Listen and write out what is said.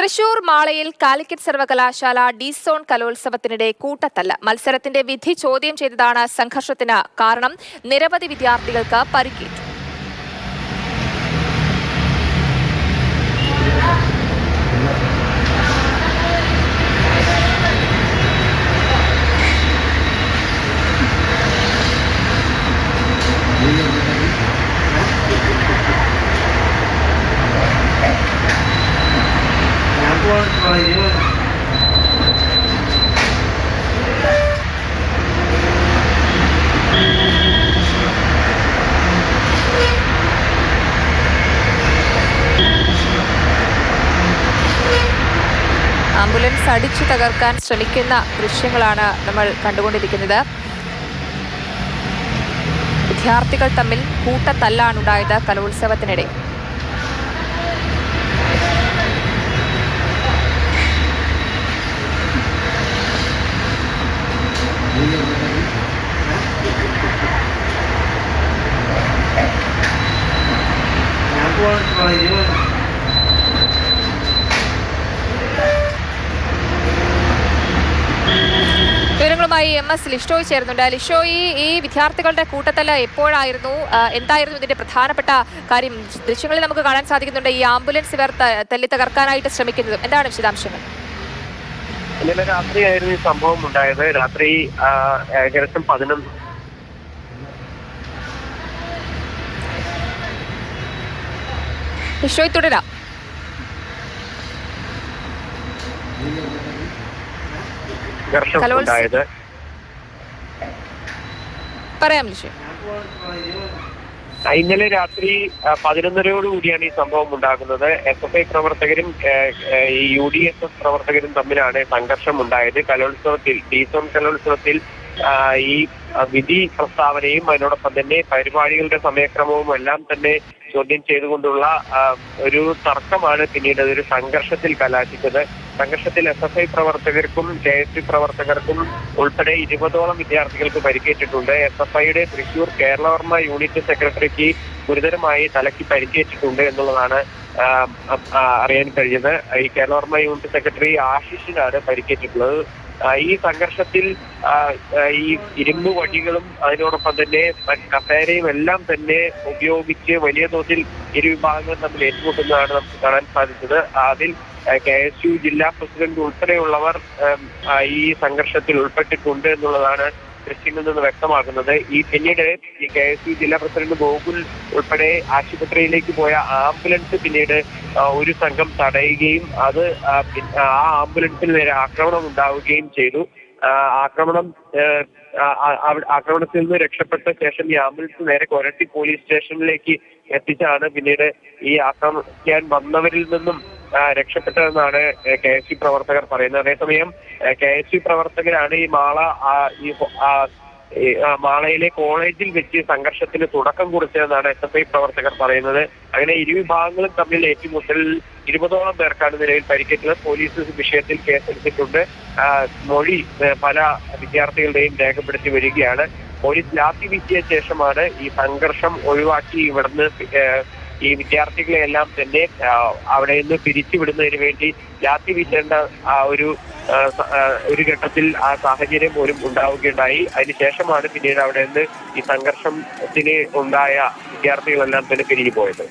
തൃശൂർ മാളയിൽ കാലിക്കറ്റ് സർവകലാശാല D zone കലോത്സവത്തിനിടെ കൂട്ടത്തല്ല. മത്സരത്തിന്റെ വിധി ചോദ്യം ചെയ്തതാണ് സംഘർഷത്തിന് കാരണം. നിരവധി വിദ്യാർത്ഥികൾക്ക് പരിക്കേറ്റു. ആംബുലൻസ് അടിച്ചു തകർക്കാൻ ശ്രമിക്കുന്ന ദൃശ്യങ്ങളാണ് നമ്മൾ കണ്ടുകൊണ്ടിരിക്കുന്നത്. വിദ്യാർത്ഥികൾ തമ്മിൽ കൂട്ടത്തല്ലാണ് കൂട്ടത്തല്ലാണുണ്ടായത് കലോത്സവത്തിനിടെ. വിവരങ്ങളുമായി എം എസ് ലിഷോയ് ചേരുന്നുണ്ട്. ലിഷോയ് ഈ വിദ്യാർത്ഥികളുടെ കൂട്ടത്തല്ല എപ്പോഴായിരുന്നു എന്തായിരുന്നു ഇതിന്റെ പ്രധാനപ്പെട്ട കാര്യം? ദൃശ്യങ്ങളിൽ നമുക്ക് കാണാൻ സാധിക്കുന്നുണ്ട് ഈ ആംബുലൻസ് ഇവർ തല്ലി തകർക്കാനായിട്ട് ശ്രമിക്കുന്നത്. എന്താണ് വിശദാംശങ്ങൾ? ഇന്നലെ രാത്രിയായിരുന്നു ഈ സംഭവം ഉണ്ടായത്. രാത്രി ഏകദേശം പതിനൊന്ന് ലിഷോയ് തുടരാം. ഉണ്ടായത്. പറയാം ഇന്നലെ രാത്രി പതിനൊന്നരയോടുകൂടിയാണ് ഈ സംഭവം ഉണ്ടാകുന്നത്. എസ് എഫ് ഐ പ്രവർത്തകരും ഈ യു ഡി എസ് എഫ് പ്രവർത്തകരും തമ്മിലാണ് സംഘർഷം ഉണ്ടായത്. കലോത്സവത്തിൽ ഡീസോൺ കലോത്സവത്തിൽ ഈ വിധി പ്രസ്താവനയും അതിനോടൊപ്പം തന്നെ പരിപാടികളുടെ സമയക്രമവും എല്ലാം തന്നെ ചോദ്യം ചെയ്തുകൊണ്ടുള്ള ഒരു തർക്കമാണ് പിന്നീട് അതൊരു സംഘർഷത്തിൽ കലാശിച്ചത്. സംഘർഷത്തിൽ എസ് എഫ് ഐ പ്രവർത്തകർക്കും കെ എസ് യു പ്രവർത്തകർക്കും ഉൾപ്പെടെ ഇരുപതോളം വിദ്യാർത്ഥികൾക്ക് പരിക്കേറ്റിട്ടുണ്ട്. എസ് എഫ് ഐയുടെ തൃശൂർ കേരളവർമ്മ യൂണിറ്റ് സെക്രട്ടറിക്ക് ഗുരുതരമായി തലയ്ക്ക് പരിക്കേറ്റിട്ടുണ്ട് എന്നുള്ളതാണ് അറിയാൻ കഴിഞ്ഞത് ഈ കേരളവർമ്മ യൂണിറ്റ് സെക്രട്ടറി ആശിഷിനാണ് പരിക്കേറ്റിട്ടുള്ളത്. ഈ സംഘർഷത്തിൽ ഈ ഇരുമ്പ് വടികളും അതിനോടൊപ്പം തന്നെ കസേരയും എല്ലാം തന്നെ ഉപയോഗിച്ച് വലിയ തോതിൽ ഇരു വിഭാഗങ്ങളും തമ്മിൽ ഏറ്റുമുട്ടുന്നതാണ് നമുക്ക് കാണാൻ സാധിച്ചത്. അതിൽ കെ എസ് യു ജില്ലാ പ്രസിഡന്റ് ഉൾപ്പെടെയുള്ളവർ ഈ സംഘർഷത്തിൽ ഉൾപ്പെട്ടിട്ടുണ്ട് എന്നുള്ളതാണ് ദൃശ്യങ്ങളിൽ നിന്ന് വ്യക്തമാക്കുന്നത്. ഈ പിന്നീട് ഈ കെ എസ് യു ജില്ലാ പ്രസിഡന്റ് ഗോകുൽ ഉൾപ്പെടെ ആശുപത്രിയിലേക്ക് പോയ ആംബുലൻസ് പിന്നീട് ഒരു സംഘം തടയുകയും അത് ആ, ആംബുലൻസിന് നേരെ ആക്രമണം ഉണ്ടാവുകയും ചെയ്തു. ആക്രമണം ആക്രമണത്തിൽ നിന്ന് രക്ഷപ്പെട്ട ശേഷം ഈ ആംബുലൻസ് നേരെ കൊരട്ടി പോലീസ് സ്റ്റേഷനിലേക്ക് എത്തിച്ചാണ് പിന്നീട് ഈ ആക്രമിക്കാൻ വന്നവരിൽ നിന്നും രക്ഷപ്പെട്ടതെന്നാണ് കെ എസ് സി പ്രവർത്തകർ പറയുന്നത്. അതേസമയം കെ എസ് സി പ്രവർത്തകരാണ് ഈ മാള ഈ മാളയിലെ കോളേജിൽ വെച്ച് സംഘർഷത്തിന് തുടക്കം കുറിച്ചതെന്നാണ് എസ് എഫ് ഐ പ്രവർത്തകർ പറയുന്നത്. അങ്ങനെ ഇരുവിഭാഗങ്ങളും തമ്മിൽ ഏറ്റുമുട്ടലിൽ ഇരുപതോളം പേർക്കാണ് നിലവിൽ പരിക്കേറ്റത്. പോലീസ് വിഷയത്തിൽ കേസെടുത്തിട്ടുണ്ട്. മൊഴി പല വിദ്യാർത്ഥികളുടെയും രേഖപ്പെടുത്തി വരികയാണ്. പോലീസ് ലാത്തി വീശിയ ശേഷമാണ് ഈ സംഘർഷം ഒഴിവാക്കി ഇവിടുന്ന് ഈ വിദ്യാർത്ഥികളെ എല്ലാം തന്നെ അവിടെ നിന്ന് പിരിച്ചുവിടുന്നതിന് വേണ്ടി ലാത്തി വീശേണ്ട ആ ഒരു ഒരു ഘട്ടത്തിൽ ആ സാഹചര്യം പോലും ഉണ്ടാവുകയുണ്ടായി. അതിനുശേഷമാണ് പിന്നീട് അവിടെ നിന്ന് ഈ സംഘർഷത്തിന് ഉണ്ടായ വിദ്യാർത്ഥികളെല്ലാം തന്നെ പിരിഞ്ഞു പോയത്